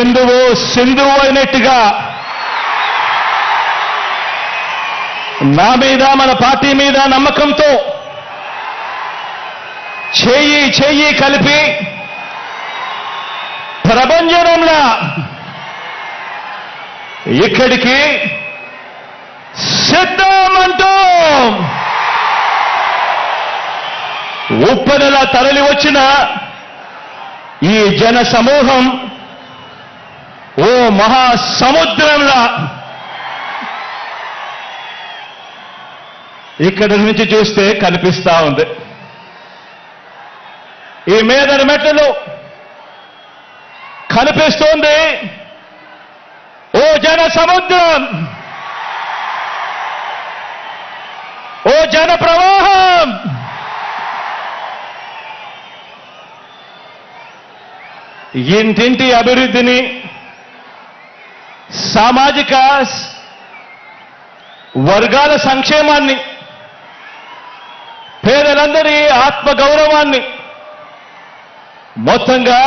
బిందువు సింధువు అయినట్టుగా. నా మీద మన పార్టీ మీద నమ్మకంతో చేయి చేయి కలిపి ప్రపంచంలో ఇక్కడికి సిద్ధమంటూ. ఉప్పనలా తరలి వచ్చిన ఈ జన సమూహం ఓ మహా సముద్రంలా. ఇక్కడి నుంచి చూస్తే కనిపిస్తా ఉంది. ఈ మీదరి మెట్టలు కనిపిస్తోంది. ఓ జన సముద్రం. ఓ జన ప్రవాహం. ఇంటింటి అభివృద్ధిని సామాజిక వర్గాల సంక్షేమాన్ని పేదలందరి ఆత్మగౌరవాన్ని మొత్తంగా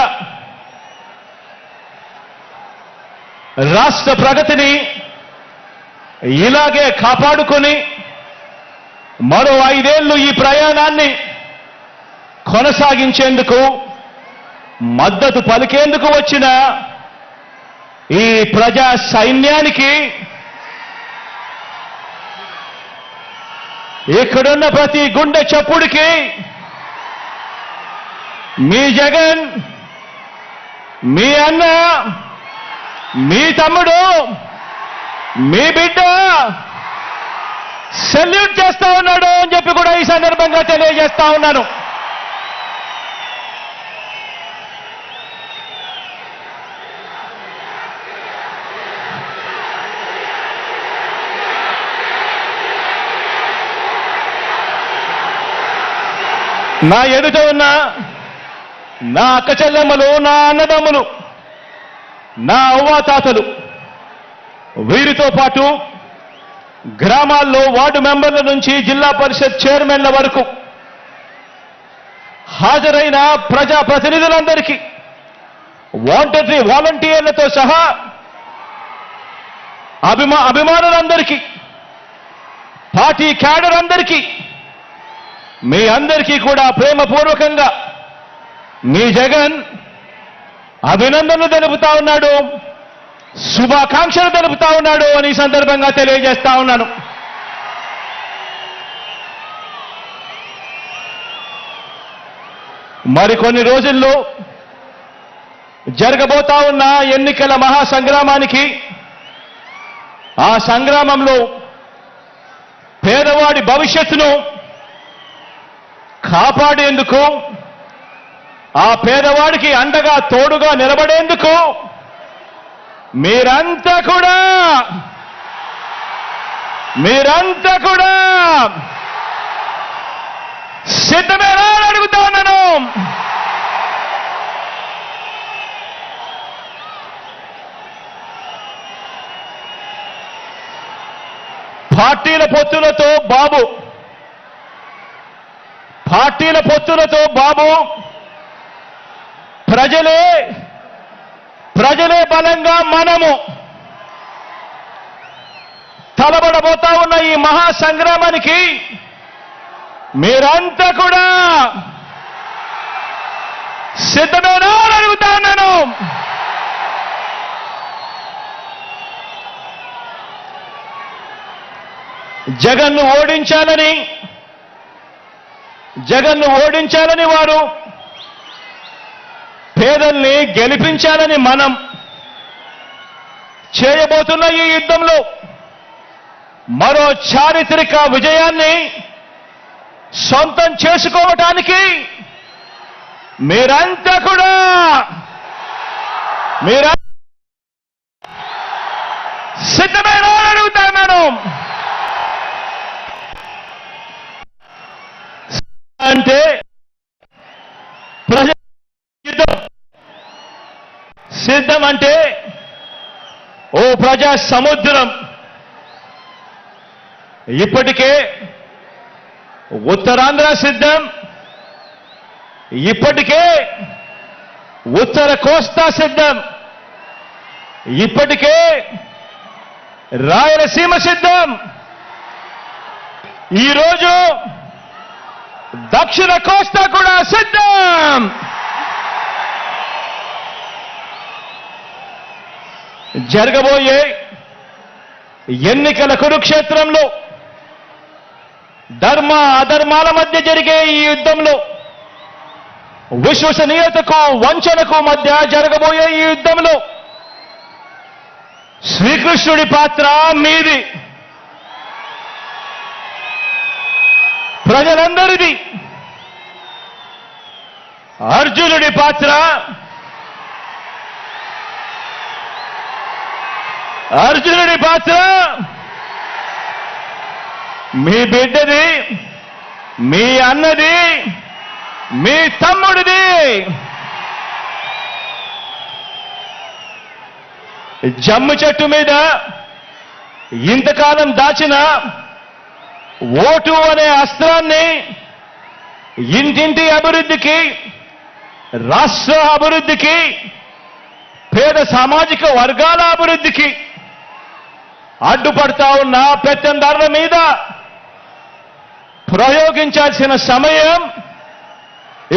రాష్ట్ర ప్రగతిని ఇలాగే కాపాడుకొని మరో ఐదేళ్ళు ఈ ప్రయాణాన్ని కొనసాగించేందుకు మద్దతు పలికేందుకు వచ్చిన ఈ ప్రజా సైన్యానికి ఇక్కడున్న ప్రతి గుండె చప్పుడికి మీ జగన్ మీ అన్న మీ తమ్ముడు మీ బిడ్డ సెల్యూట్ చేస్తా ఉన్నాడు అని చెప్పి కూడా ఈ సందర్భంగా తెలియజేస్తా ఉన్నాను. నా ఎదుట ఉన్న నా అక్క చెల్లెమ్మలు నా అన్నదమ్ములు నా అవ్వాతాతలు వీరితో పాటు గ్రామాల్లో వార్డు మెంబర్ల నుంచి జిల్లా పరిషత్ చైర్మన్ల వరకు హాజరైన ప్రజా ప్రతినిధులందరికీ వాంటరీ వాలంటీర్లతో సహా అభిమా అభిమానులందరికీ పార్టీ క్యాడర్ అందరికీ మీ అందరికీ కూడా ప్రేమపూర్వకంగా మీ జగన్ అభినందనలు తెలుపుతా ఉన్నాడు శుభాకాంక్షలు తెలుపుతా ఉన్నాడు అని సందర్భంగా తెలియజేస్తా ఉన్నాను. మరికొన్ని రోజుల్లో జరగబోతా ఉన్న ఎన్నికల మహాసంగ్రామానికి ఆ సంగ్రామంలో పేదవాడి భవిష్యత్తును కాపాడేందుకు? ఆ పేదవాడికి అండగా తోడుగా నిలబడేందుకు? మీరంతా కూడా! మీరంతా కూడా! సిద్ధమేనా అని అడుగుతా ఉన్నాను! పార్టీల పొత్తులతో బాబు పార్టీల పొత్తులతో బాబు ప్రజలే ప్రజలే బలంగా మనము తలబడబోతా ఉన్న ఈ మహా సంగ్రామానికి మీరంతా కూడా సిద్ధమేనా అని అడుగుతా ఉన్నాను జగన్ను ఓడించాలని జగన్ను ఓడించాలని వారు పేదల్ని గెలిపించాలని మనం చేయబోతున్న ఈ యుద్ధంలో మరో చారిత్రక విజయాన్ని సొంతం చేసుకోవటానికి మీరంతా కూడా మీరంతా సిద్ధమైన మేడం. అంటే ప్రజ సిద్ధం అంటే ఓ ప్రజా సముద్రం. ఇప్పటికే ఉత్తరాంధ్ర సిద్ధం. ఇప్పటికే ఉత్తర కోస్తా సిద్ధం. ఇప్పటికే రాయలసీమ సిద్ధం. ఈరోజు దక్షిణ కోస్తా కూడా సిద్ధం. జరగబోయే ఎన్నికల కురుక్షేత్రంలో ధర్మ అధర్మాల మధ్య జరిగే ఈ యుద్ధంలో విశ్వసనీయతకు వంచనకు మధ్య జరగబోయే ఈ యుద్ధంలో శ్రీకృష్ణుడి పాత్ర మీది. ప్రజలందరిది. అర్జునుడి పాత్ర. అర్జునుడి పాత్ర. మీ బిడ్డది మీ అన్నది మీ తమ్ముడిది. జమ్ము చెట్టు మీద ఇంతకాలం దాచిన ఓటు అనే అస్త్రాన్ని ఇంటింటి అభివృద్ధికి రాష్ట్ర అభివృద్ధికి పేద సామాజిక వర్గాల అభివృద్ధికి అడ్డుపడతా ఉన్న పెత్తందారుల మీద ప్రయోగించాల్సిన సమయం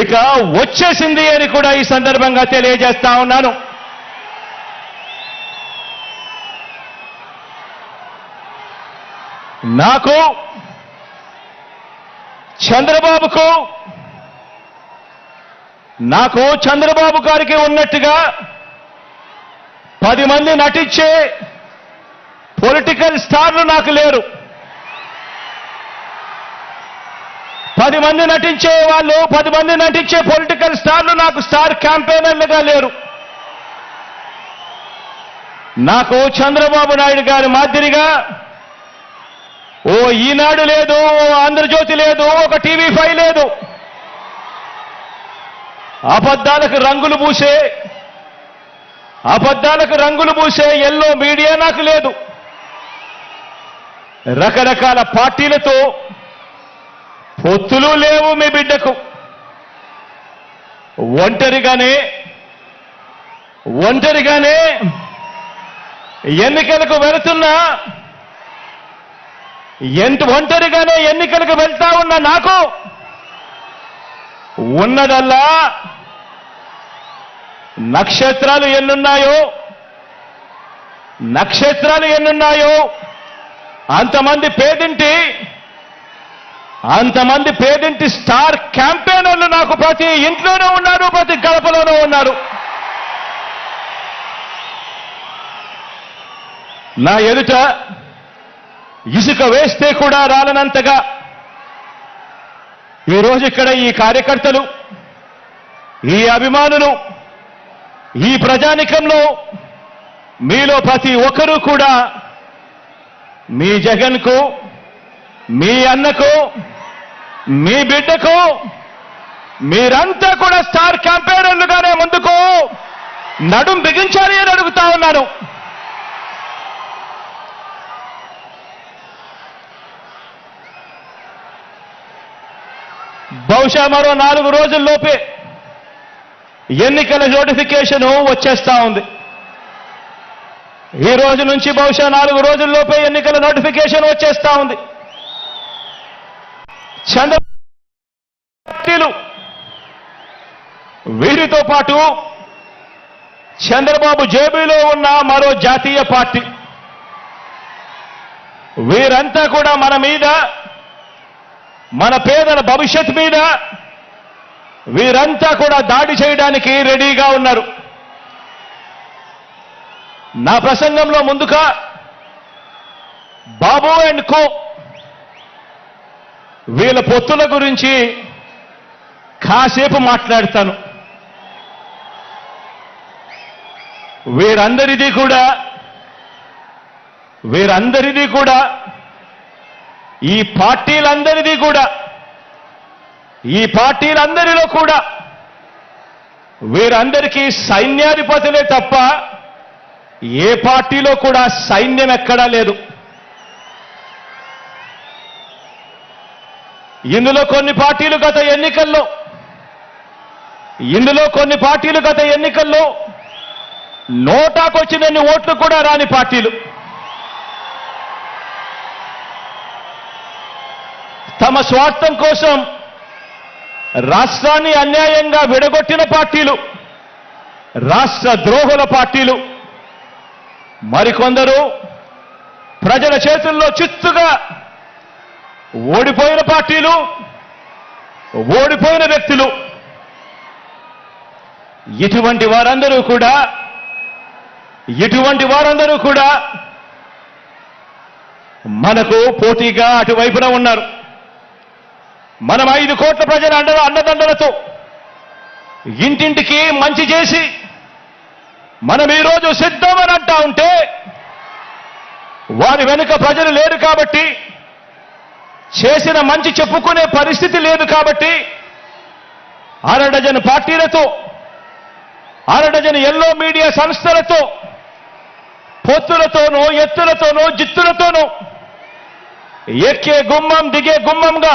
ఇక వచ్చేసింది అని కూడా ఈ సందర్భంగా తెలియజేస్తా ఉన్నాను. నాకు చంద్రబాబుకు నాకు చంద్రబాబు గారికి ఉన్నట్టుగా పది మంది నటించే పొలిటికల్ స్టార్లు నాకు లేరు. పది మంది నటించే వాళ్ళు పది మంది నటించే పొలిటికల్ స్టార్లు నాకు స్టార్ క్యాంపెయినర్లుగా లేరు. నాకు చంద్రబాబు నాయుడు గారి మాదిరిగా ఓ ఈనాడు లేదు ఓ ఆంధ్రజ్యోతి లేదు ఒక టీవీ ఫైవ్ లేదు. అబద్ధాలకు రంగులు పూసే అబద్ధాలకు రంగులు పూసే ఎల్లో మీడియా నాకు లేదు. రకరకాల పార్టీలతో పొత్తులు లేవు మీ బిడ్డకు. ఒంటరిగానే ఒంటరిగానే ఎన్నికలకు వెళుతున్నా ఎంత ఒంటరిగానే ఎన్నికలకు వెళ్తా ఉన్న నాకు ఉన్నదల్లా నక్షత్రాలు ఎన్నున్నాయో? నక్షత్రాలు ఎన్నున్నాయో? అంతమంది పేదింటి అంతమంది పేదింటి స్టార్ క్యాంపెయినర్లు నాకు ప్రతి ఇంట్లోనూ ఉన్నారు ప్రతి గడపలోనూ ఉన్నారు. నా ఎదుట ఇసుక వేస్తే కూడా రాలనంతగా. ఈరోజు ఇక్కడ ఈ కార్యకర్తలు ఈ అభిమానులు ఈ ప్రజానికంలో మీలో ప్రతి ఒక్కరూ కూడా మీ జగన్కు మీ అన్నకు మీ బిడ్డకు మీరంతా కూడా స్టార్ క్యాంపెయినర్లుగానే ముందుకు నడుం బిగించాలి అని అడుగుతా ఉన్నాను. బహుశా మరో నాలుగు రోజుల్లోపే ఎన్నికల నోటిఫికేషన్ వచ్చేస్తా ఉంది. ఈ రోజు నుంచి బహుశా నాలుగు రోజుల్లోపే ఎన్నికల నోటిఫికేషన్ వచ్చేస్తా ఉంది. చంద్ర వీరితో పాటు చంద్రబాబు జేబీలో ఉన్న మరో జాతీయ పార్టీ. వీరంతా కూడా మన మీద మన పేదల భవిష్యత్ మీద వీరంతా కూడా దాడి చేయడానికి రెడీగా ఉన్నారు. నా ప్రసంగంలో ముందుగా బాబు అండ్ కో వీళ్ళ పొత్తుల గురించి కాసేపు మాట్లాడతాను. వీరందరిది కూడా వీరందరిది కూడా ఈ పార్టీలందరిది కూడా ఈ పార్టీలందరిలో కూడా వీరందరికీ సైన్యాధిపతులే తప్ప ఏ పార్టీలో కూడా సైన్యం ఎక్కడా లేదు. ఇందులో కొన్ని పార్టీలు గత ఎన్నికల్లో ఇందులో కొన్ని పార్టీలు గత ఎన్నికల్లో నోటాకొచ్చినన్ని ఓట్లు కూడా రాని పార్టీలు. తమ స్వార్థం కోసం రాష్ట్రాన్ని అన్యాయంగా విడగొట్టిన పార్టీలు రాష్ట్ర ద్రోహుల పార్టీలు మరికొందరు ప్రజల చేతుల్లో చిత్తుగా ఓడిపోయిన పార్టీలు ఓడిపోయిన వ్యక్తులు. ఇటువంటి వారందరూ కూడా ఇటువంటి వారందరూ కూడా మనకు పోటీగా అటువైపున ఉన్నారు. మనం ఐదు కోట్ల ప్రజల అండ అండదండలతో ఇంటింటికి మంచి చేసి మనం ఈరోజు సిద్ధమని అంటా ఉంటే వారి వెనుక ప్రజలు లేరు కాబట్టి చేసిన మంచి చెప్పుకునే పరిస్థితి లేదు కాబట్టి అరడజన్ పార్టీలతో అరడజన్ ఎల్లో మీడియా సంస్థలతో పొత్తులతోనూ ఎత్తులతోనూ జిత్తులతోనూ ఎక్కే గుమ్మం దిగే గుమ్మంగా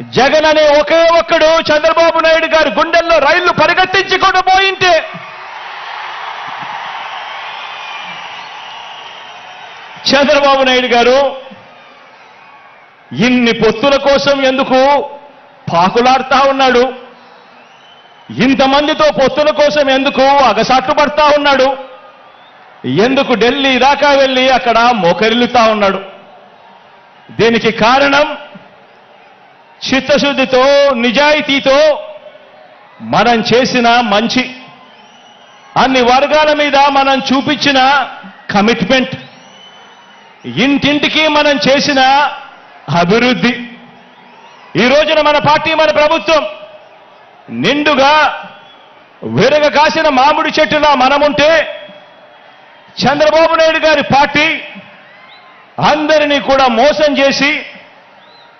జగన్ అనే ఒకే ఒక్కడు చంద్రబాబు నాయుడు గారు గుండెల్లో రైళ్ళు పరిగెత్తించకుండా పోయింటే చంద్రబాబు నాయుడు గారు ఇన్ని పొత్తుల కోసం ఎందుకు పాకులాడుతా ఉన్నాడు? ఇంతమందితో పొత్తుల కోసం ఎందుకు అగసాట్లు పడతా ఉన్నాడు? ఎందుకు ఢిల్లీ దాకా వెళ్ళి అక్కడ మోకరిల్లుతా ఉన్నాడు? దీనికి కారణం చిత్తశుద్ధితో నిజాయితీతో మనం చేసిన మంచి అన్ని వర్గాల మీద మనం చూపించిన కమిట్మెంట్ ఇంటింటికి మనం చేసిన అభివృద్ధి. ఈ రోజున మన పార్టీ మన ప్రభుత్వం నిండుగా విరగ కాసిన మామిడి చెట్టులా మనముంటే చంద్రబాబు నాయుడు గారి పార్టీ అందరినీ కూడా మోసం చేసి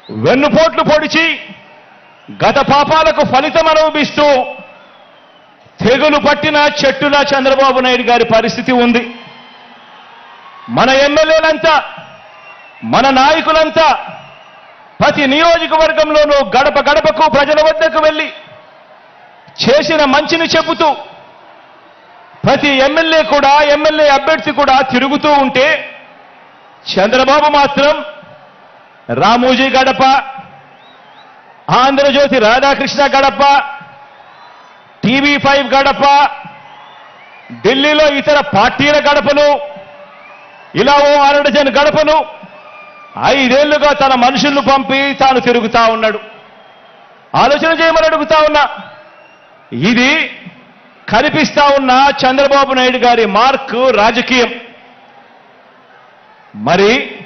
వెన్నుపోట్లు పొడిచి గత పాపాలకు ఫలితం అనుభవిస్తూ తెగులు పట్టిన చెట్టులా చంద్రబాబు నాయుడు గారి పరిస్థితి ఉంది. మన ఎమ్మెల్యేలంతా మన నాయకులంతా ప్రతి నియోజకవర్గంలోనూ గడప గడపకు ప్రజల వద్దకు వెళ్ళి చేసిన మంచిని చెబుతూ ప్రతి ఎమ్మెల్యే కూడా ఎమ్మెల్యే అభ్యర్థి కూడా తిరుగుతూ ఉంటే చంద్రబాబు మాత్రం రామోజీ గడప ఆంధ్రజ్యోతి రాధాకృష్ణ గడప టీవీ ఫైవ్ గడప ఢిల్లీలో ఇతర పార్టీల గడపలు ఇలా ఓ అరడజన్ గడపను ఐదేళ్ళుగా తన మనుషులను పంపి తాను తిరుగుతా ఉన్నాడు. ఆలోచన చేయమని అడుగుతా ఉన్నా. ఇది కనిపిస్తా ఉన్న చంద్రబాబు నాయుడు గారి మార్క్ రాజకీయం. మరి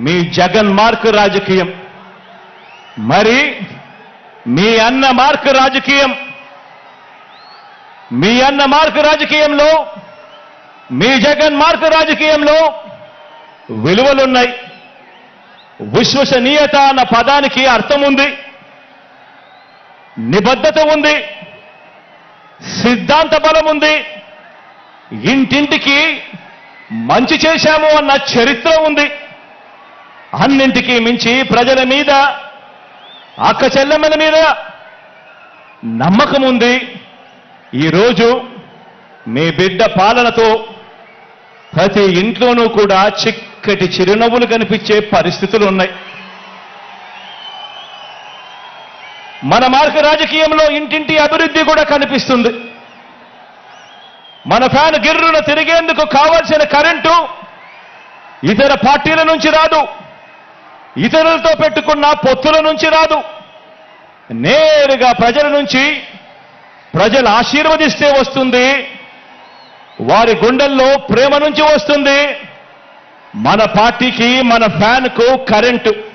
మీ జగన్ మార్క్ రాజకీయం. మరి మీ అన్న మార్క్ రాజకీయం. మీ అన్న మార్క్ రాజకీయంలో మీ జగన్ మార్క్ రాజకీయంలో విలువలున్నాయి. విశ్వసనీయత అన్న పదానికి అర్థం ఉంది. నిబద్ధత ఉంది. సిద్ధాంత బలం ఉంది. ఇంటింటికి మంచి చేశాము అన్న చరిత్ర ఉంది. అన్నింటికీ మించి ప్రజల మీద అక్క చెల్లెమ్మల మీద నమ్మకం ఉంది. ఈరోజు మీ బిడ్డ పాలనతో ప్రతి ఇంట్లోనూ కూడా చిక్కటి చిరునవ్వులు కనిపించే పరిస్థితులు ఉన్నాయి. మన మార్గ రాజకీయంలో ఇంటింటి అభివృద్ధి కూడా కనిపిస్తుంది. మన ఫ్యాన్ గిర్రున తిరిగేందుకు కావాల్సిన కరెంటు ఇతర పార్టీల నుంచి రాదు. ఇతరులతో పెట్టుకున్న పొత్తుల నుంచి రాదు. నేరుగా ప్రజల నుంచి ప్రజలు ఆశీర్వదిస్తే వస్తుంది. వారి గుండెల్లో ప్రేమ నుంచి వస్తుంది. మన పార్టీకి మన ఫ్యాన్కు కరెంటు.